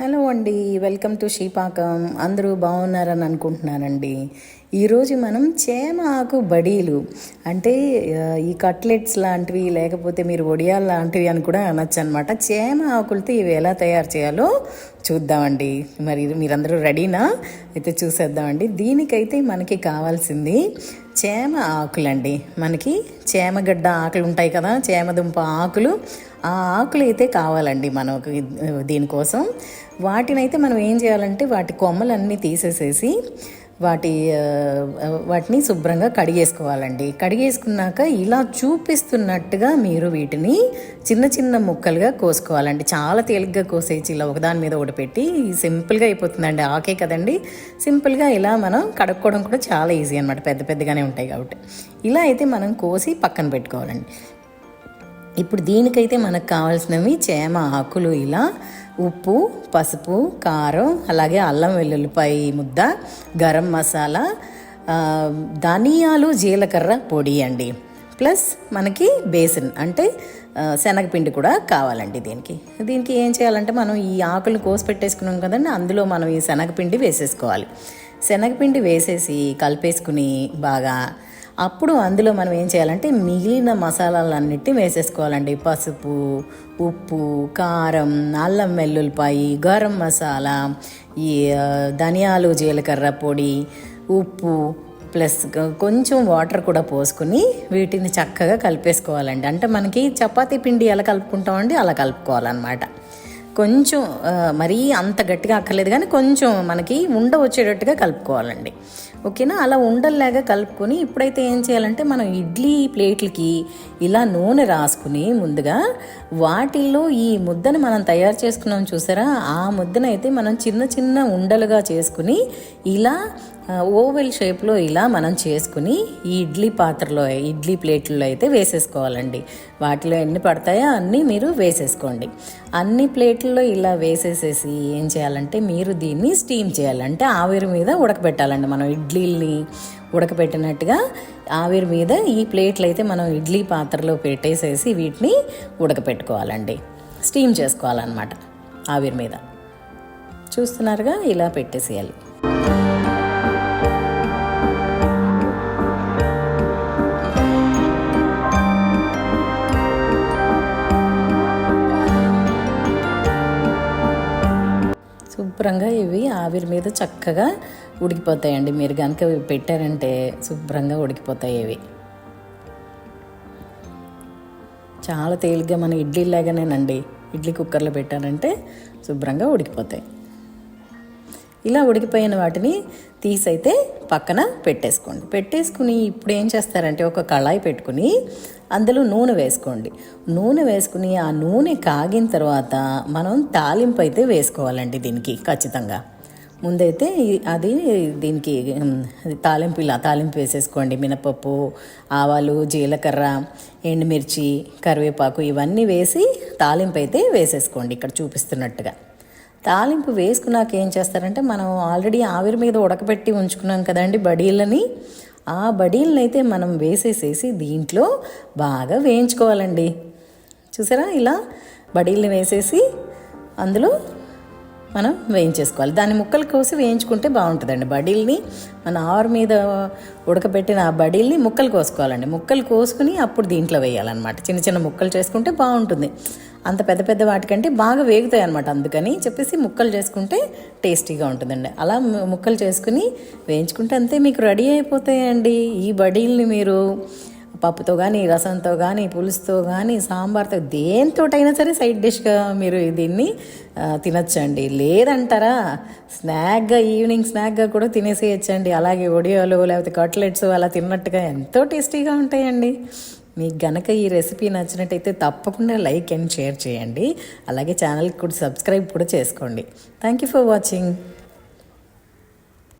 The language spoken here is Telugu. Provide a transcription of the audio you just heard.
హలో అండి వెల్కమ్ టు శ్రీపాకం. అందరూ బాగున్నారని అనుకుంటున్నానండి. ఈరోజు మనం చేమ ఆకు బడీలు. అంటే ఈ కట్లెట్స్ లాంటివి లేకపోతే మీరు ఒడియాలు లాంటివి అని కూడా అనొచ్చు అనమాట చేమ ఆకులతో ఇవి ఎలా తయారు చేయాలో చూద్దామండి. మరి మీరందరూ రెడీనా? అయితే చూసేద్దామండి. దీనికైతే మనకి కావాల్సింది చేమ ఆకులండి. మనకి చేమగడ్డ ఆకులు ఉంటాయి కదా చేమదుంప ఆకులు. ఆ ఆకులు అయితే కావాలండి మనకు దీనికోసం. వాటినైతే మనం ఏం చేయాలంటే వాటి కొమ్మలన్నీ తీసేసేసి వాటి వాటిని శుభ్రంగా కడిగేసుకోవాలండి. కడిగేసుకున్నాక ఇలా చూపిస్తున్నట్టుగా మీరు వీటిని చిన్న చిన్న ముక్కలుగా కోసుకోవాలండి. చాలా తేలిగ్గా కోసేసి ఇలా ఒకదాని మీద ఒకటి పెట్టి సింపుల్గా అయిపోతుందండి. ఆకే కదండి. సింపుల్గా ఇలా మనం కడుక్కోవడం కూడా చాలా ఈజీ అనమాట పెద్ద పెద్దగానే ఉంటాయి కాబట్టి. ఇలా అయితే మనం కోసి పక్కన పెట్టుకోవాలండి. ఇప్పుడు దీనికైతే మనకు కావాల్సినవి చేమ ఆకులు ఇలా ఉప్పు పసుపు కారం అలాగే అల్లం వెల్లుల్లిపాయ ముద్ద గరం మసాలా ధనియాలు జీలకర్ర పొడి అండి. ప్లస్ మనకి బేసిన్ అంటే శనగపిండి కూడా కావాలండి దీనికి. దీనికి ఏం చేయాలంటే మనం ఈ ఆకులు కోసి పెట్టేసుకున్నాం కదండి అందులో మనం ఈ శనగపిండి వేసేసుకోవాలి. శనగపిండి వేసేసి కలిపేసుకుని బాగా అప్పుడు అందులో మనం ఏం చేయాలంటే మిగిలిన మసాలాలన్నిటిని వేసేసుకోవాలండి. పసుపు ఉప్పు కారం అల్లం వెల్లుల్లిపాయి గరం మసాలా ఈ ధనియాలు జీలకర్ర పొడి ఉప్పు ప్లస్ కొంచెం వాటర్ కూడా పోసుకుని వీటిని చక్కగా కలిపేసుకోవాలండి. అంటే మనకి చపాతీ పిండి ఎలా కలుపుకుంటామండి అలా కలుపుకోవాలన్నమాట. కొంచెం మరీ అంత గట్టిగా అక్కర్లేదు కానీ కొంచెం మనకి ఉండ వచ్చేటట్టుగా కలుపుకోవాలండి. ఓకేనా? అలా ఉండల్లాగా కలుపుకొని ఇప్పుడైతే ఏం చేయాలంటే మనం ఇడ్లీ ప్లేట్లకి ఇలా నూనె రాసుకుని ముందుగా వాటిల్లో ఈ ముద్దను మనం తయారు చేసుకున్నాం చూసారా? ఆ ముద్దనైతే అయితే మనం చిన్న చిన్న ఉండలుగా చేసుకుని ఇలా ఓవెల్ షేప్లో ఇలా మనం చేసుకుని ఈ ఇడ్లీ పాత్రలో ఇడ్లీ ప్లేట్లలో అయితే వేసేసుకోవాలండి. వాటిలో ఎన్ని పడతాయో అన్నీ మీరు వేసేసుకోండి. అన్ని ప్లేట్లలో ఇలా వేసేసేసి ఏం చేయాలంటే మీరు దీన్ని స్టీమ్ చేయాలంటే ఆవిరి మీద ఉడకబెట్టాలండి మనం ఇడ్లీల్ని ఉడకబెట్టినట్టుగా ఆవిరి మీద ఈ ప్లేట్లు అయితే మనం ఇడ్లీ పాత్రలో పెట్టేసేసి వీటిని ఉడకపెట్టుకోవాలండి. స్టీమ్ చేసుకోవాలన్నమాట ఆవిరి మీద. చూస్తున్నారుగా ఇలా పెట్టేసేయాలి. శుభ్రంగా ఇవి ఆవిరి మీద చక్కగా ఉడికిపోతాయండి. మీరు కనుక పెట్టారంటే శుభ్రంగా ఉడికిపోతాయి ఇవి. చాలా తేలిగ్గా మన ఇడ్లీ లాగానేనండి. ఇడ్లీ కుక్కర్లో పెట్టారంటే శుభ్రంగా ఉడికిపోతాయి. ఇలా ఉడికిపోయిన వాటిని తీసైతే పక్కన పెట్టేసుకోండి. పెట్టేసుకుని ఇప్పుడు ఏం చేస్తారంటే ఒక కళాయి పెట్టుకుని అందులో నూనె వేసుకోండి. నూనె వేసుకుని ఆ నూనె కాగిన తర్వాత మనం తాలింపు అయితే వేసుకోవాలండి దీనికి ఖచ్చితంగా. ముందైతే అది దీనికి తాలింపు ఇలా తాలింపు వేసేసుకోండి. మినపప్పు ఆవాలు జీలకర్ర ఎండుమిర్చి కరివేపాకు ఇవన్నీ వేసి తాలింపు అయితే వేసేసుకోండి. ఇక్కడ చూపిస్తున్నట్టుగా. తాలింపు వేసుకున్నాక ఏం చేస్తారంటే మనం ఆల్రెడీ ఆవిరి మీద ఉడకబెట్టి ఉంచుకున్నాం కదండి బడీలని. ఆ బడీలను అయితే మనం వేసేసేసి దీంట్లో బాగా వేయించుకోవాలండి. చూసారా? ఇలా బడీల్ని వేసేసి అందులో మనం వేయించేసుకోవాలి. దాన్ని ముక్కలు కోసి వేయించుకుంటే బాగుంటుందండి బడీల్ని. మన ఆరు మీద ఉడకబెట్టిన ఆ బడీల్ని ముక్కలు కోసుకోవాలండి. ముక్కలు కోసుకుని అప్పుడు దీంట్లో వేయాలన్నమాట. చిన్న చిన్న ముక్కలు చేసుకుంటే బాగుంటుంది. అంత పెద్ద పెద్ద వాటికంటే బాగా వేగుతాయి అనమాట అందుకని చెప్పేసి ముక్కలు చేసుకుంటే టేస్టీగా ఉంటుందండి. అలా ముక్కలు చేసుకుని వేయించుకుంటే అంతే మీకు రెడీ అయిపోతాయండి. ఈ బడీల్ని మీరు పప్పుతో కానీ రసంతో కానీ పులుసుతో కానీ సాంబార్తో దేనితోటైనా సరే సైడ్ డిష్గా మీరు దీన్ని తినొచ్చండి. లేదంటారా స్నాక్గా ఈవినింగ్ స్నాక్గా కూడా తినేసేయచ్చండి. అలాగే ఒడియోలు లేకపోతే కట్లెట్స్ అలా తిన్నట్టుగా ఎంతో టేస్టీగా ఉంటాయండి. మీకు గనక ఈ రెసిపీ నచ్చినట్టయితే తప్పకుండా లైక్ అండ్ షేర్ చేయండి. అలాగే ఛానల్కి కూడా సబ్స్క్రైబ్ కూడా చేసుకోండి. Thank you for watching